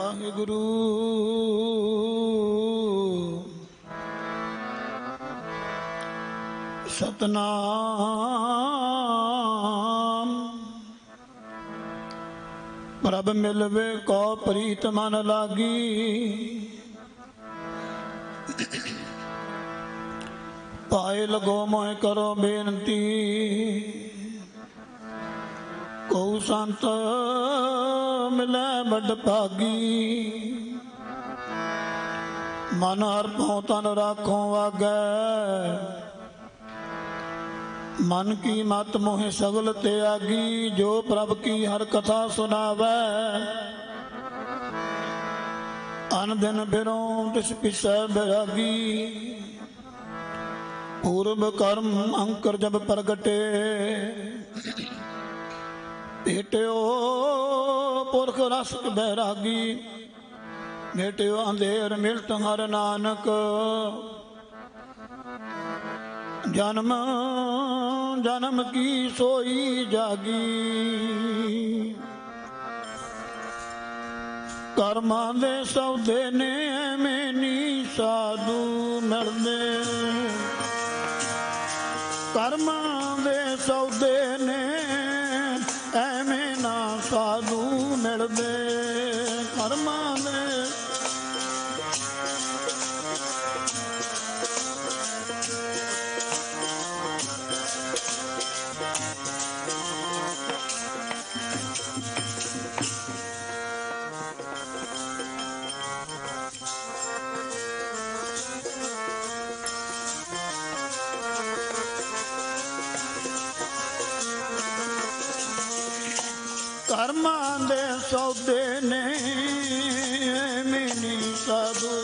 ਵਾਹਿਗੁਰੂ। ਸਤਨਾਮ। ਪ੍ਰਭ ਮਿਲਵੇ ਕੋ ਪ੍ਰੀਤ ਮਨ ਲਾਗੀ। ਪਾਏ ਲਗੋ ਮੋਇ ਕਰੋ ਬੇਨਤੀ। ਕਉ ਸੰਤ ਮਿਲੈ ਵੱਡ ਭਾਗੀ। ਮਨ ਹਰ ਭਉ ਤਨ ਰਾਖੋ ਵਾਗੈ। ਮਨ ਕੀ ਮਤ ਮੋਹਿ ਸਗਲ ਤਿਆਗੀ ਜੋ ਪ੍ਰਭ ਕੀ ਹਰ ਕਥਾ ਸੁਨਾਵੈ ਅਨ ਦਿਨ ਬਿਰੋਂ ਤਿਸ ਪਿਸੈ ਬਿਰਾਗੀ। ਪੂਰਬ ਕਰਮ ਅੰਕਰ ਜਬ ਪ੍ਰਗਟੇ। ਭੇਟਿਓ ਪੁਰਖ ਰਸਕ ਬੈਰਾਗੀ ਭੇਟਿਓ ਅੰਧੇਰ ਮਿਲਤ ਹਰ ਨਾਨਕ। ਜਨਮ ਜਨਮ ਕੀ ਸੋਈ ਜਾਗੀ? ਕਰਮਾਂ ਦੇ ਸੌਦੇ ਨੇ ਐਵੇਂ ਨੀ ਸਾਧੂ ਮਿਲਦੇ। ਕਰਮਾਂ ਦੇ ਸੌਦੇ ਨੇ ਮਿਲਦੇ ਸੌਦੇ ਨੇ ਮੈਨੀ ਸਾਧੂ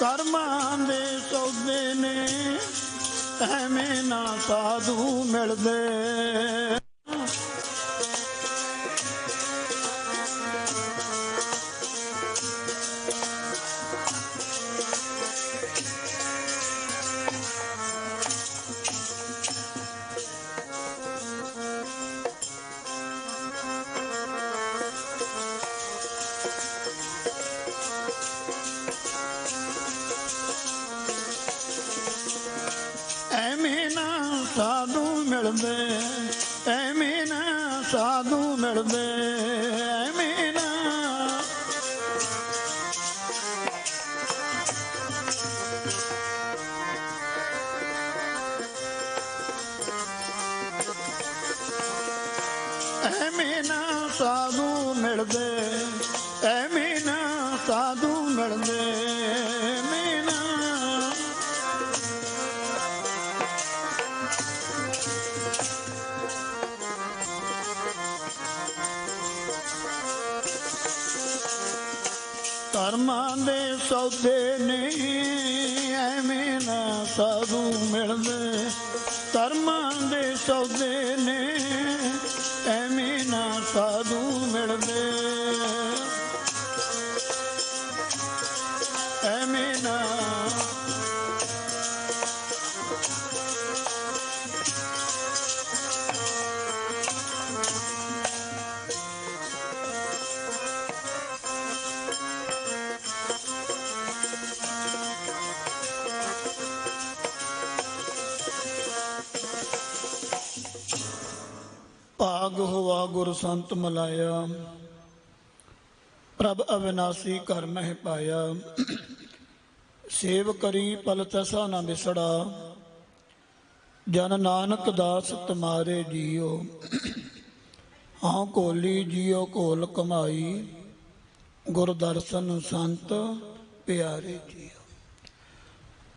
ਕਰਮਾਂ ਦੇ ਸੌਦੇ ਨੇ ਐਵੇਂ ਨਾ ਸਾਧੂ ਮਿਲਦੇ। ਐਵੇਂ ਨਾ ਸਾਧੂ ਮਿਲਦੇ ਕਰਮਾਂ ਦੇ ਸੌਦੇ ਨਹੀਂ, ਐਵੇਂ ਨਾ ਸਾਧੂ ਮਿਲਦੇ। ਕਰਮਾਂ ਦੇ ਸੌਦੇ ਨੇ ਐਵੇਂ ਨਾ ਸਾਧੂ ਮਿਲਦੇ। ਭਾਗ ਗੁਰ ਸੰਤ ਮਲਾਇਆ। ਪ੍ਰਭ ਅਵਿਨਾਸੀ ਘਰ ਮਹਿ ਪਾਇਆ। ਸੇਵ ਕਰੀ ਪਲ ਤਸਾ ਨਾ ਵਿਸੜਾ। ਜਨ ਨਾਨਕ ਦਾਸ ਤੁਮਾਰੇ ਜੀਓ। ਹਾਂ ਕੋਲੀ ਜੀਓ ਕੋਲ ਕਮਾਈ। ਗੁਰ ਦਰਸ਼ਨ ਸੰਤ ਪਿਆਰੇ ਜੀਓ।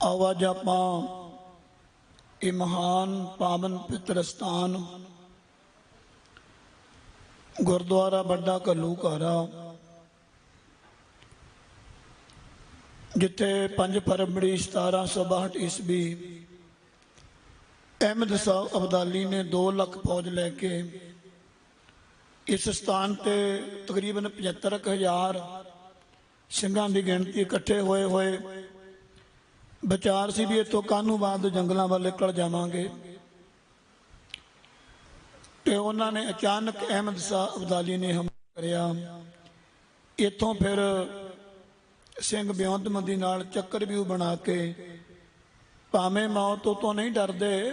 ਆਵਾਜ ਆਪਾਂ ਇਹ ਮਹਾਨ ਪਾਵਨ ਪਿਤਰ ਸਥਾਨ ਗੁਰਦੁਆਰਾ ਵੱਡਾ ਘੱਲੂਘਾਰਾ ਜਿੱਥੇ 5 ਫਰਵਰੀ 1762 ਈਸਵੀ ਅਹਿਮਦ ਸਾਹਿਬ ਅਬਦਾਲੀ ਨੇ 2 ਲੱਖ ਫੌਜ ਲੈ ਕੇ ਇਸ ਸਥਾਨ ਤੇ ਤਕਰੀਬਨ 75000 ਸਿੰਘਾਂ ਦੀ ਗਿਣਤੀ ਇਕੱਠੇ ਹੋਏ ਹੋਏ ਵਿਚਾਰ ਸੀ ਵੀ ਇੱਥੋਂ ਕਾਨੂੰ ਬਾਅਦ ਜੰਗਲਾਂ ਵੱਲ ਨਿਕਲ ਜਾਵਾਂਗੇ। ਤੇ ਉਹਨਾਂ ਨੇ ਅਚਾਨਕ ਅਹਿਮਦ ਸ਼ਾਹ ਅਬਦਾਲੀ ਨੇ ਹਮਲਾ ਕਰਿਆ। ਇੱਥੋਂ ਫਿਰ ਸਿੰਘ ਬਿਉਂਤਮੰਦੀ ਨਾਲ ਚੱਕਰ ਵੀ ਬਣਾ ਕੇ ਭਾਵੇਂ ਮੌਤ ਤੋਂ ਨਹੀਂ ਡਰਦੇ,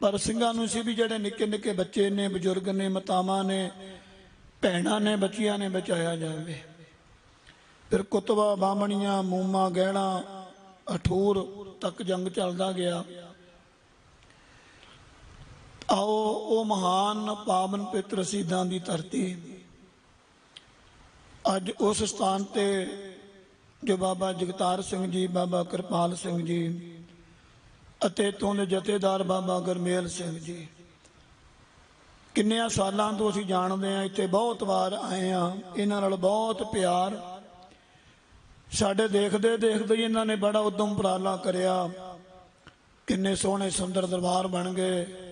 ਪਰ ਸਿੰਘਾਂ ਨੂੰ ਸੀ ਵੀ ਜਿਹੜੇ ਨਿੱਕੇ ਨਿੱਕੇ ਬੱਚੇ ਨੇ, ਬਜ਼ੁਰਗ ਨੇ, ਮਾਤਾਵਾਂ ਨੇ, ਭੈਣਾਂ ਨੇ, ਬੱਚੀਆਂ ਨੇ ਬਚਾਇਆ ਜਾਵੇ। ਫਿਰ ਕੁਤਵਾ ਬਾਮਣੀਆਂ ਮੂਮਾ ਗਹਿਣਾ, ਅਠੂਰ ਤੱਕ ਜੰਗ ਚੱਲਦਾ ਗਿਆ। ਆਓ, ਉਹ ਮਹਾਨ ਪਾਵਨ ਪਿਤਰ ਸਿੱਧਾਂ ਦੀ ਧਰਤੀ। ਅੱਜ ਉਸ ਸਥਾਨ ਤੇ ਜੋ ਬਾਬਾ ਜਗਤਾਰ ਸਿੰਘ ਜੀ, ਬਾਬਾ ਕਿਰਪਾਲ ਸਿੰਘ ਜੀ ਅਤੇ ਤੋਂ ਦੇ ਜਥੇਦਾਰ ਬਾਬਾ ਗੁਰਮੇਲ ਸਿੰਘ ਜੀ। ਕਿੰਨਿਆਂ ਸਾਲਾਂ ਤੋਂ ਅਸੀਂ ਜਾਣਦੇ ਆ ਇੱਥੇ ਬਹੁਤ ਵਾਰ ਆਏ ਆ ਇਹਨਾਂ ਨਾਲ ਬਹੁਤ ਪਿਆਰ। ਸਾਡੇ ਦੇਖਦੇ ਦੇਖਦੇ ਹੀ ਇਹਨਾਂ ਨੇ ਬੜਾ ਉਦਮ ਉਪਰਾਲਾ ਕਰਿਆ। ਕਿੰਨੇ ਸੋਹਣੇ, ਸੁੰਦਰ ਦਰਬਾਰ ਬਣ ਗਏ।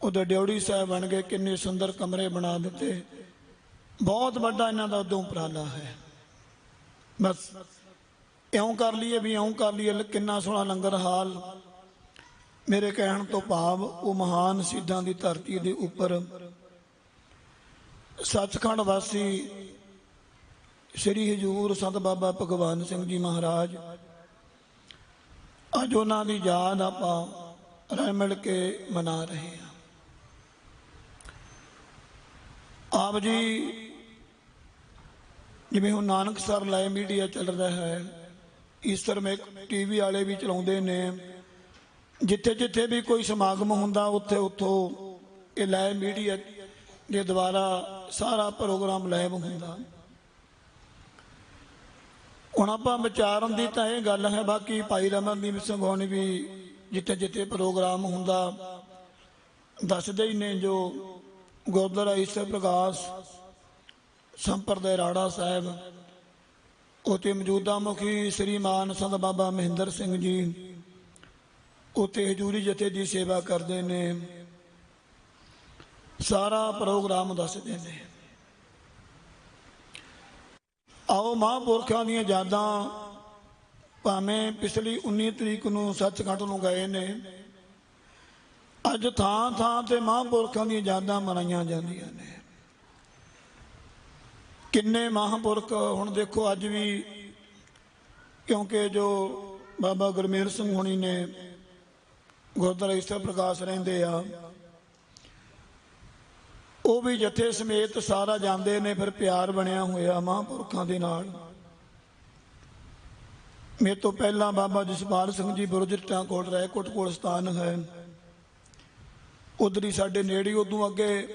ਉਹਦੇ ਡਿਉੜੀ ਸਾਹਿਬ ਬਣ ਗਏ, ਕਿੰਨੇ ਸੁੰਦਰ ਕਮਰੇ ਬਣਾ ਦਿੱਤੇ। ਬਹੁਤ ਵੱਡਾ ਇਹਨਾਂ ਦਾ ਉਦੋਂ ਉਪਰਾਲਾ ਹੈ। ਬਸ ਇਉਂ ਕਰ ਲਈਏ ਵੀ ਇਉਂ ਕਰ ਲਈਏ ਕਿੰਨਾ ਸੋਹਣਾ ਲੰਗਰ ਹਾਲ। ਮੇਰੇ ਕਹਿਣ ਤੋਂ ਭਾਵ ਉਹ ਮਹਾਨ ਸਿੱਧਾਂ ਦੀ ਧਰਤੀ ਦੇ ਉੱਪਰ। ਸੱਚਖੰਡ ਵਾਸੀ ਸ੍ਰੀ ਹਜੂਰ ਸੰਤ ਬਾਬਾ ਭਗਵਾਨ ਸਿੰਘ ਜੀ ਮਹਾਰਾਜ, ਅੱਜ ਉਹਨਾਂ ਦੀ ਯਾਦ ਆਪਾਂ ਰਲ ਮਿਲ ਕੇ ਮਨਾ ਰਹੇ ਹਾਂ। ਆਪ ਜੀ, ਜਿਵੇਂ ਹੁਣ ਨਾਨਕ ਸਰ ਲਾਈਵ ਮੀਡੀਆ ਚੱਲ ਰਿਹਾ ਹੈ ਈਸਟਰ ਮੇ ਟੀਵੀ ਵਾਲੇ ਵੀ ਚਲਾਉਂਦੇ ਨੇ। ਜਿੱਥੇ ਜਿੱਥੇ ਵੀ ਕੋਈ ਸਮਾਗਮ ਹੁੰਦਾ, ਉੱਥੇ ਉੱਥੋਂ ਇਹ ਲਾਈਵ ਮੀਡੀਆ ਦੇ ਦੁਆਰਾ ਸਾਰਾ ਪ੍ਰੋਗਰਾਮ ਲਾਈਵ ਹੁੰਦਾ। ਹੁਣ ਆਪਾਂ ਵਿਚਾਰਨ ਦੀ ਤਾਂ ਇਹ ਗੱਲ ਹੈ, ਬਾਕੀ ਭਾਈ ਰਮਨਦੀਪ ਸਿੰਘ ਹੋਣੀ ਵੀ ਜਿੱਥੇ ਜਿੱਥੇ ਪ੍ਰੋਗਰਾਮ ਹੁੰਦਾ, ਦੱਸਦੇ ਹੀ ਨੇ ਜੋ ਗੁਰਦੁਆਰਾ ਈਸਰ ਪ੍ਰਕਾਸ਼ ਸੰਪਰਦੇ ਰਾੜਾ ਸਾਹਿਬ ਉਤੇ ਮੌਜੂਦਾ ਮੁਖੀ ਸ੍ਰੀਮਾਨ ਸੰਤ ਬਾਬਾ ਮਹਿੰਦਰ ਸਿੰਘ ਜੀ ਉਤੇ ਹਜੂਰੀ ਜਥੇ ਦੀ ਸੇਵਾ ਕਰਦੇ ਨੇ। ਸਾਰਾ ਪ੍ਰੋਗਰਾਮ ਦੱਸਦੇ ਨੇ। ਆਓ ਮਹਾਂਪੁਰਖਾਂ ਦੀਆਂ ਯਾਦਾਂ ਭਾਵੇਂ ਪਿਛਲੀ 19 ਤਰੀਕ ਨੂੰ ਸੱਚਖੰਡ ਨੂੰ ਗਏ ਨੇ। ਅੱਜ ਥਾਂ ਥਾਂ ਤੇ ਮਹਾਂਪੁਰਖਾਂ ਦੀਆਂ ਯਾਦਾਂ ਮਨਾਈਆਂ ਜਾਂਦੀਆਂ ਨੇ। ਕਿੰਨੇ ਮਹਾਂਪੁਰਖ ਹੁਣ ਦੇਖੋ ਅੱਜ ਵੀ ਕਿਉਂਕਿ ਜੋ ਬਾਬਾ ਗੁਰਮੇਲ ਸਿੰਘ ਹੁਣੀ ਨੇ ਗੁਰਦੁਆਰਾ ਈਸਰ ਪ੍ਰਕਾਸ਼ ਰਹਿੰਦੇ ਆ, ਉਹ ਵੀ ਜਥੇ ਸਮੇਤ ਸਾਰਾ ਜਾਂਦੇ ਨੇ, ਫਿਰ ਪਿਆਰ ਬਣਿਆ ਹੋਇਆ ਮਹਾਂਪੁਰਖਾਂ ਦੇ ਨਾਲ। ਮੇਰੇ ਤੋਂ ਪਹਿਲਾਂ ਬਾਬਾ ਜਸਪਾਲ ਸਿੰਘ ਜੀ ਬੁਰਜ ਟਾਂਕੋਟ ਰਾਏਕੋਟ ਕੋਲ ਸਥਾਨ ਹੈ। ਉਧਰ ਸਾਡੇ ਨੇੜੇ ਉਦੋਂ ਅੱਗੇ,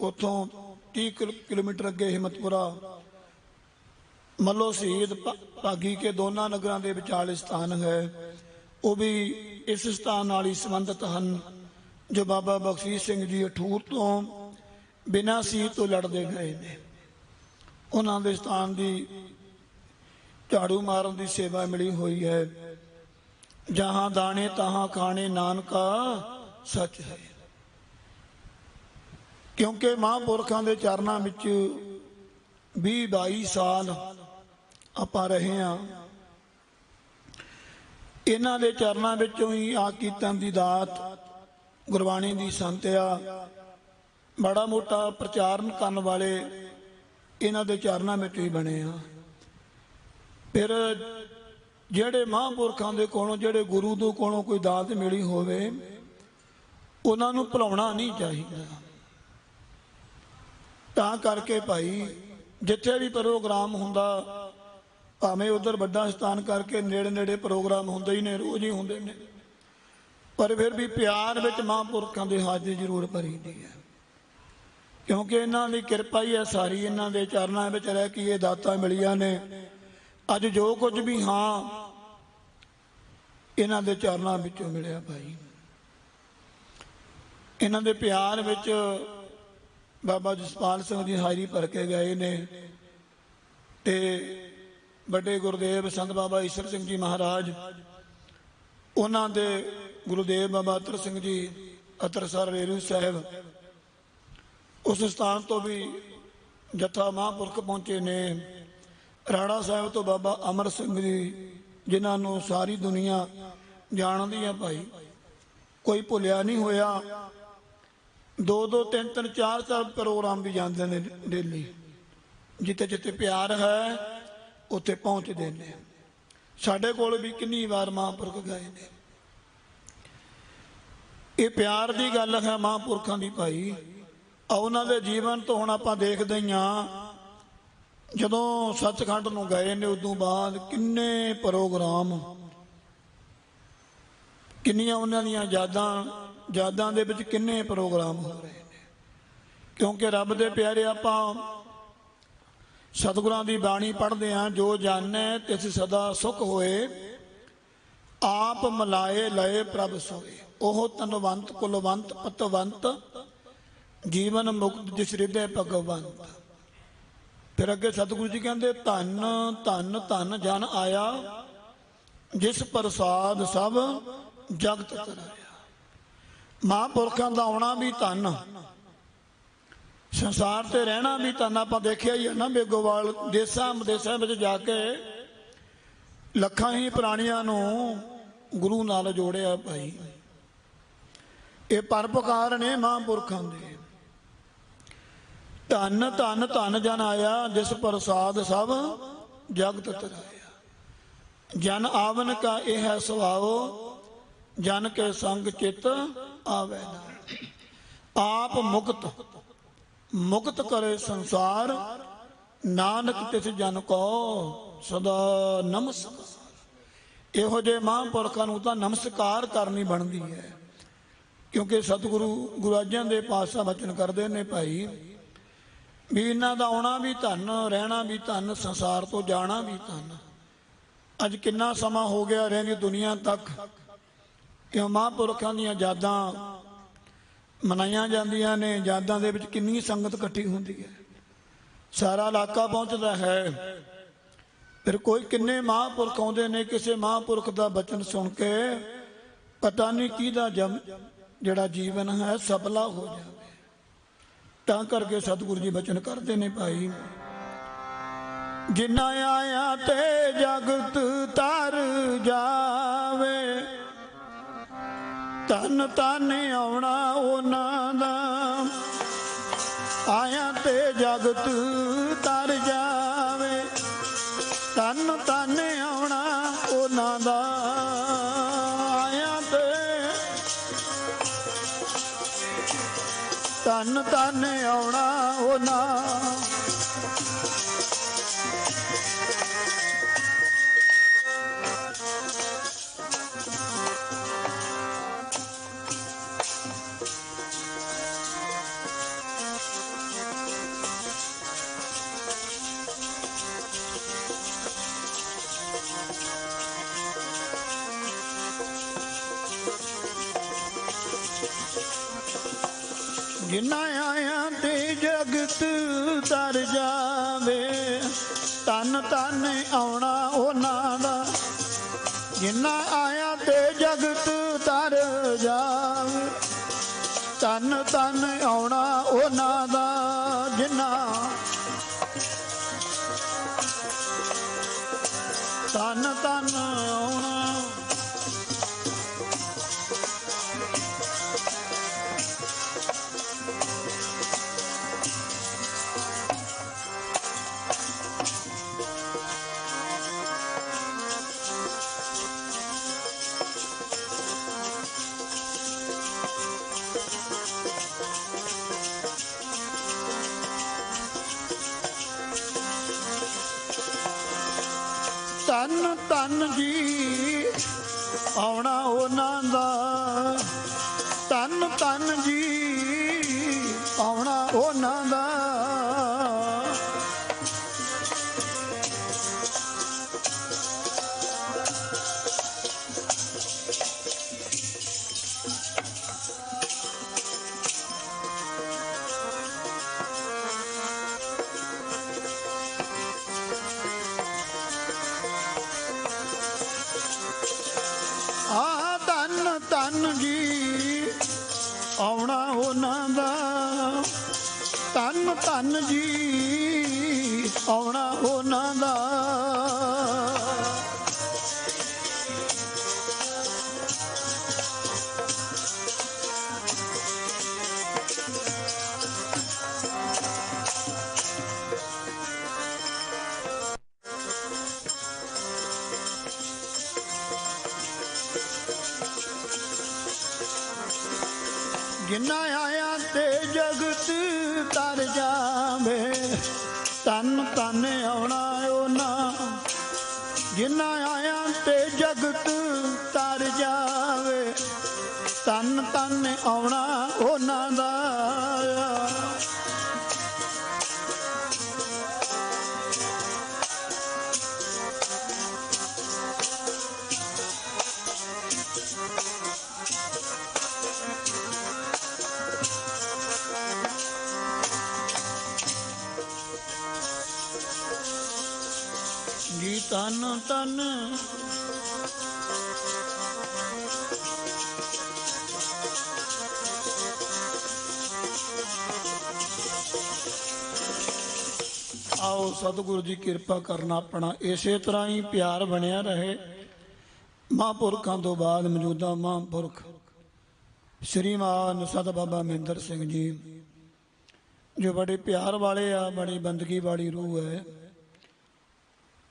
ਉਥੋਂ 30 ਕਿਲ- ਕਿਲੋਮੀਟਰ ਅੱਗੇ ਹਿੰਮਤਪੁਰਾ, ਮੱਲੋ ਸ਼ਹੀਦ ਭਾਗੀ ਕੇ ਦੋਨਾਂ ਨਗਰਾਂ ਦੇ ਵਿਚਾਲੇ ਸਥਾਨ ਹੈ। ਉਹ ਵੀ ਇਸ ਸਥਾਨ ਨਾਲ ਹੀ ਸੰਬੰਧਿਤ ਹਨ, ਜੋ ਬਾਬਾ ਬਖਸ਼ੀਸ਼ ਸਿੰਘ ਜੀ ਅਠੂਰ ਤੋਂ ਬਿਨਾਂ ਸੀ ਤੋਂ ਲੜਦੇ ਗਏ ਨੇ। ਉਹਨਾਂ ਦੇ ਸਥਾਨ ਦੀ ਝਾੜੂ ਮਾਰਨ ਦੀ ਸੇਵਾ ਮਿਲੀ ਹੋਈ ਹੈ। ਜਹਾਂ ਦਾਣੇ, ਤਹਾਂ ਖਾਣੇ, ਨਾਨਕਾ ਸੱਚ ਹੈ। ਕਿਉਂਕਿ ਮਹਾਂਪੁਰਖਾਂ ਦੇ ਚਰਨਾਂ ਵਿੱਚ 20 22 ਸਾਲ ਆਪਾਂ ਰਹੇ ਹਾਂ। ਇਹਨਾਂ ਦੇ ਚਰਨਾਂ ਵਿੱਚੋਂ ਹੀ ਆ ਕੀਰਤਨ ਦੀ ਦਾਤ, ਗੁਰਬਾਣੀ ਦੀ ਸੰਤਿਆ ਬੜਾ ਮੋਟਾ ਪ੍ਰਚਾਰਨ ਕਰਨ ਵਾਲੇ ਇਹਨਾਂ ਦੇ ਚਰਨਾਂ ਵਿੱਚ ਹੀ ਬਣੇ ਆ। ਫਿਰ ਜਿਹੜੇ ਮਹਾਂਪੁਰਖਾਂ ਦੇ ਕੋਲੋਂ, ਜਿਹੜੇ ਗੁਰੂ ਤੋਂ ਕੋਲੋਂ ਕੋਈ ਦਾਤ ਮਿਲੀ ਹੋਵੇ ਉਹਨਾਂ ਨੂੰ ਭੁਲਾਉਣਾ ਨਹੀਂ ਚਾਹੀਦਾ। ਤਾਂ ਕਰਕੇ ਭਾਈ, ਜਿੱਥੇ ਵੀ ਪ੍ਰੋਗਰਾਮ ਹੁੰਦਾ, ਭਾਵੇਂ ਉਧਰ ਵੱਡਾ ਸਥਾਨ ਕਰਕੇ ਨੇੜੇ ਨੇੜੇ ਪ੍ਰੋਗਰਾਮ ਹੁੰਦੇ ਹੀ ਨੇ, ਰੋਜ਼ ਹੀ ਹੁੰਦੇ ਨੇ। ਪਰ ਫਿਰ ਵੀ ਪਿਆਰ ਵਿੱਚ ਮਹਾਂਪੁਰਖਾਂ ਦੇ ਹਾਜ਼ਰੀ ਜ਼ਰੂਰ ਭਰੀਦੀ ਹੈ। ਕਿਉਂਕਿ ਇਹਨਾਂ ਦੀ ਕਿਰਪਾ ਹੀ ਹੈ ਸਾਰੀ, ਇਹਨਾਂ ਦੇ ਚਰਨਾਂ ਵਿੱਚ ਰਹਿ ਕੇ ਇਹ ਦਾਤਾਂ ਮਿਲੀਆਂ ਨੇ। ਅੱਜ ਜੋ ਕੁਝ ਵੀ ਹਾਂ, ਇਹਨਾਂ ਦੇ ਚਰਨਾਂ ਵਿੱਚੋਂ ਮਿਲਿਆ ਭਾਈ। ਇਹਨਾਂ ਦੇ ਪਿਆਰ ਵਿੱਚ ਬਾਬਾ ਜਸਪਾਲ ਸਿੰਘ ਜੀ ਹਾਜ਼ਰੀ ਭਰ ਕੇ ਗਏ ਨੇ ਤੇ ਵੱਡੇ ਗੁਰਦੇਵ ਸੰਤ ਬਾਬਾ ਈਸ਼ਰ ਸਿੰਘ ਜੀ ਮਹਾਰਾਜ, ਉਹਨਾਂ ਦੇ ਗੁਰਦੇਵ ਬਾਬਾ ਅਤਰ ਸਿੰਘ ਜੀ ਅਤਰਸਰ ਰੇਰੂ ਸਾਹਿਬ, ਉਸ ਸਥਾਨ ਤੋਂ ਵੀ ਜਥਾ ਮਹਾਂਪੁਰਖ ਪਹੁੰਚੇ ਨੇ। ਰਾੜਾ ਸਾਹਿਬ ਤੋਂ ਬਾਬਾ ਅਮਰ ਸਿੰਘ ਜੀ, ਜਿਨ੍ਹਾਂ ਨੂੰ ਸਾਰੀ ਦੁਨੀਆ ਜਾਣਦੀ ਹੈ ਭਾਈ, ਕੋਈ ਭੁੱਲਿਆ ਨਹੀਂ ਹੋਇਆ। ਦੋ ਦੋ ਤਿੰਨ ਤਿੰਨ ਚਾਰ ਚਾਰ ਪ੍ਰੋਗਰਾਮ ਵੀ ਜਾਂਦੇ ਨੇ ਡੇਲੀ। ਜਿੱਥੇ ਜਿੱਥੇ ਪਿਆਰ ਹੈ, ਉੱਥੇ ਪਹੁੰਚਦੇ ਨੇ। ਸਾਡੇ ਕੋਲ ਵੀ ਕਿੰਨੀ ਵਾਰ ਮਹਾਂਪੁਰਖ ਗਏ ਨੇ। ਇਹ ਪਿਆਰ ਦੀ ਗੱਲ ਹੈ ਮਹਾਂਪੁਰਖਾਂ ਦੀ ਭਾਈ। ਉਹਨਾਂ ਦੇ ਜੀਵਨ ਤੋਂ ਹੁਣ ਆਪਾਂ ਦੇਖਦੇ ਹੀ ਹਾਂ, ਜਦੋਂ ਸੱਚਖੰਡ ਨੂੰ ਗਏ ਨੇ, ਉਦੋਂ ਬਾਅਦ ਕਿੰਨੇ ਪ੍ਰੋਗਰਾਮ, ਕਿੰਨੀਆਂ ਉਹਨਾਂ ਦੀਆਂ ਯਾਦਾਂ ਯਾਦਾਂ ਦੇ ਵਿੱਚ ਕਿੰਨੇ ਪ੍ਰੋਗਰਾਮ ਹੋ ਰਹੇ ਨੇ? ਕਿਉਂਕਿ ਰੱਬ ਦੇ ਪਿਆਰੇ ਆਪਾਂ ਸਤਿਗੁਰਾਂ ਦੀ ਬਾਣੀ ਪੜ੍ਹਦੇ ਹਾਂ, ਜੋ ਜਾਣੈ ਤਿਸ ਸਦਾ ਸੁਖ ਹੋਏ, ਆਪ ਮਲਾਏ ਲਏ ਪ੍ਰਭ ਸੋਏ। ਉਹ ਤਨਵੰਤ ਕੁਲਵੰਤ, ਪਤਵੰਤ, ਜੀਵਨ ਮੁਕਤ ਜਿਸ ਹਿਰਦੇ ਭਗਵੰਤ। ਫਿਰ ਅੱਗੇ ਸਤਿਗੁਰੂ ਜੀ ਕਹਿੰਦੇ, ਧੰਨ ਧੰਨ ਧੰਨ ਜਨ ਆਇਆ, ਜਿਸ ਪ੍ਰਸਾਦ ਸਭ ਜਗਤ ਤਰਾਇਆ ਮਹਾਂਪੁਰਖਾਂ ਦਾ ਆਉਣਾ ਵੀ ਧੰਨ। ਸੰਸਾਰ ਤੇ ਰਹਿਣਾ ਵੀ ਧੰਨ। ਆਪਾਂ ਦੇਖਿਆ ਹੀ ਹੈ ਨਾ ਬੇਗੋਵਾਲ ਦੇਸਾਂ ਵਿਦੇਸਾਂ ਵਿੱਚ ਜਾ ਕੇ ਲੱਖਾਂ ਹੀ ਪ੍ਰਾਣੀਆਂ ਨੂੰ ਗੁਰੂ ਨਾਲ ਜੋੜਿਆ ਭਾਈ। ਇਹ ਪਰਪਕਾਰ ਨੇ ਮਹਾਂਪੁਰਖਾਂ ਦੇ। ਧੰਨ ਧੰਨ ਧੰਨ ਜਨ ਆਇਆ, ਜਿਸ ਪ੍ਰਸਾਦ ਸਭ ਜਗਤ ਤਰਾਇਆ ਜਨ ਆਵਨ ਕਾ ਇਹ ਹੈ ਸੁਭਾਵ, ਜਨ ਕੇ ਸੰਗ ਚਿਤ ਆਵੇ ਨਾ। ਆਪ ਮੁਕਤ ਮੁਕਤ ਕਰੇ ਸੰਸਾਰ, ਨਾਨਕ ਤਿਸ ਜਨ ਕੋ ਸਦਾ ਨਮਸਕਾਰ। ਇਹੋ ਜੇ ਮਹਾਂਪੁਰਖਾਂ ਨੂੰ ਤਾਂ ਨਮਸਕਾਰ ਕਰਨੀ ਬਣਦੀ ਹੈ। ਕਿਉਂਕਿ ਸਤਿਗੁਰੂ ਗੁਰੂ ਗੁਰਾਜਾਂ ਦੇ ਪਾਤਸ਼ਾਹ ਬਚਨ ਕਰਦੇ ਨੇ ਭਾਈ, ਵੀ ਇਹਨਾਂ ਦਾ ਆਉਣਾ ਵੀ ਧੰਨ, ਰਹਿਣਾ ਵੀ ਧੰਨ, ਸੰਸਾਰ ਤੋਂ ਜਾਣਾ ਵੀ ਧੰਨ। ਅੱਜ ਕਿੰਨਾ ਸਮਾਂ ਹੋ ਗਿਆ ਰਹਿੰਦੀ ਦੁਨੀਆ ਤੱਕ। ਕਿ ਮਹਾਂਪੁਰਖਾਂ ਦੀਆਂ ਯਾਦਾਂ ਮਨਾਈਆਂ ਜਾਂਦੀਆਂ ਨੇ? ਯਾਦਾਂ ਦੇ ਵਿੱਚ ਕਿੰਨੀ ਸੰਗਤ ਇਕੱਠੀ ਹੁੰਦੀ ਹੈ? ਸਾਰਾ ਇਲਾਕਾ ਪਹੁੰਚਦਾ ਹੈ। ਫਿਰ ਕੋਈ ਕਿੰਨੇ ਮਹਾਂਪੁਰਖ ਆਉਂਦੇ ਨੇ? ਕਿਸੇ ਮਹਾਂਪੁਰਖ ਦਾ ਬਚਨ ਸੁਣ ਕੇ ਪਤਾ ਨਹੀਂ ਕਿਹਦਾ ਜਮ, ਜਿਹੜਾ ਜੀਵਨ ਹੈ ਸਫਲਾ ਹੋ ਜਾਵੇ। ਤਾਂ ਕਰਕੇ ਸਤਿਗੁਰੂ ਜੀ ਬਚਨ ਕਰਦੇ ਨੇ ਭਾਈ। ਜਿਨ੍ਹਾਂ ਆਇਆ ਤੇ ਜਗਤ ਤਰ ਜਾਵੇ ਤਨ ਆਉਣਾ ਉਹਨਾਂ ਦਾ। ਆਇਆ ਤੇ ਜਗਤ ਤਰ ਜਾਵੇ। ਤਨ ਤਨ ਆਉਣਾ ਉਹਨਾਂ ਦਾ। ਆਇਆ ਤੇ ਤਨ ਤਨ ਆਉਣਾ ਉਹਨਾਂ ਤਰ ਜਾਵੇ। ਤਨ ਤਨ ਆਉਣਾ ਉਹਨਾਂ ਦਾ। ਜਿੰਨਾ ਆਇਆ ਤੇ ਜਗਤ ਤਰ ਜਾਵੇ। ਤਨ ਤਨ ਆਉਣਾ ਉਹਨਾਂ ਦਾ। ਤਨ ਜੀ ਆਉਣਾ ਉਹਨਾਂ ਦਾ ਤਨ ਤਨ ਤਨ ਆਉਣਾ ਉਹਨਾਂ। ਜਿੰਨਾ ਆਇਆ ਤੇ ਜਗਤ ਤਰ ਜਾਵੇ, ਤਨ ਤਨ ਆਉਣਾ ਉਹਨਾਂ ਦਾ। ਤਨ। ਆਓ ਸਤਿਗੁਰੂ ਦੀ ਕਿਰਪਾ ਕਰਨਾ ਆਪਣਾ, ਇਸੇ ਤਰ੍ਹਾਂ ਹੀ ਪਿਆਰ ਬਣਿਆ ਰਹੇ। ਮਹਾਂਪੁਰਖਾਂ ਤੋਂ ਬਾਅਦ ਮੌਜੂਦਾ ਮਹਾਂਪੁਰਖ ਸ਼੍ਰੀਮਾਨ ਸਤ ਬਾਬਾ ਮਹਿੰਦਰ ਸਿੰਘ ਜੀ, ਜੋ ਬੜੇ ਪਿਆਰ ਵਾਲੇ ਆ, ਬੜੀ ਬੰਦਗੀ ਵਾਲੀ ਰੂਹ ਹੈ।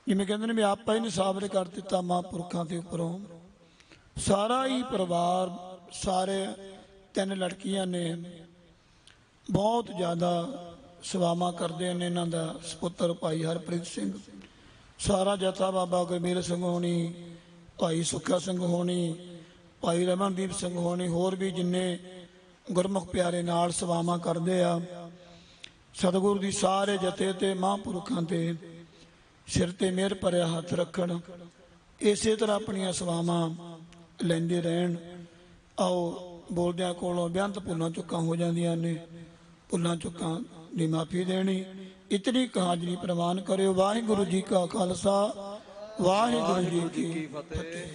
ਜਿਵੇਂ ਕਹਿੰਦੇ ਨੇ ਵੀ ਆਪਾਂ ਹੀ ਨਿਸਾਬਰ ਕਰ ਦਿੱਤਾ ਮਹਾਂਪੁਰਖਾਂ ਦੇ ਉੱਪਰੋਂ। ਸਾਰਾ ਹੀ ਪਰਿਵਾਰ, ਸਾਰੇ ਤਿੰਨ ਲੜਕੀਆਂ ਨੇ ਬਹੁਤ ਜ਼ਿਆਦਾ ਸੇਵਾਵਾਂ ਕਰਦੇ ਨੇ ਇਹਨਾਂ ਦਾ ਸੁਪੁੱਤਰ ਭਾਈ ਹਰਪ੍ਰੀਤ ਸਿੰਘ। ਸਾਰਾ ਜਥਾ ਬਾਬਾ ਗੁਰਮੀਰ ਸਿੰਘ ਹੋਣੀ, ਭਾਈ ਸੁੱਖਾ ਸਿੰਘ ਹੋਣੀ, ਭਾਈ ਰਮਨਦੀਪ ਸਿੰਘ ਹੋਣੀ, ਹੋਰ ਵੀ ਜਿੰਨੇ ਗੁਰਮੁਖ ਪਿਆਰੇ ਨਾਲ ਸੇਵਾਵਾਂ ਕਰਦੇ ਆ। ਸਤਿਗੁਰੂ ਦੀ ਸਾਰੇ ਜਥੇ ਤੇ ਮਹਾਂਪੁਰਖਾਂ ਤੇ ਸਿਰ ਤੇ ਮਿਹਰ ਭਰਿਆ ਹੱਥ ਰੱਖਣ। ਇਸੇ ਤਰ੍ਹਾਂ ਆਪਣੀਆਂ ਸੇਵਾਵਾਂ ਲੈਂਦੇ ਰਹਿਣ। ਆਓ ਬੋਲਦਿਆਂ ਕੋਲੋਂ ਬੇਅੰਤ ਭੁੱਲਾਂ ਚੁੱਕਾਂ ਹੋ ਜਾਂਦੀਆਂ ਨੇ। ਭੁੱਲਾਂ ਚੁੱਕਾਂ ਦੀ ਮਾਫੀ ਦੇਣੀ। ਇਤਨੀ ਕੁ ਪ੍ਰਵਾਨ ਕਰਿਓ। ਵਾਹਿਗੁਰੂ ਜੀ ਕਾ ਖਾਲਸਾ। ਵਾਹਿਗੁਰੂ ਜੀ ਕੀ ਫਤਿਹ।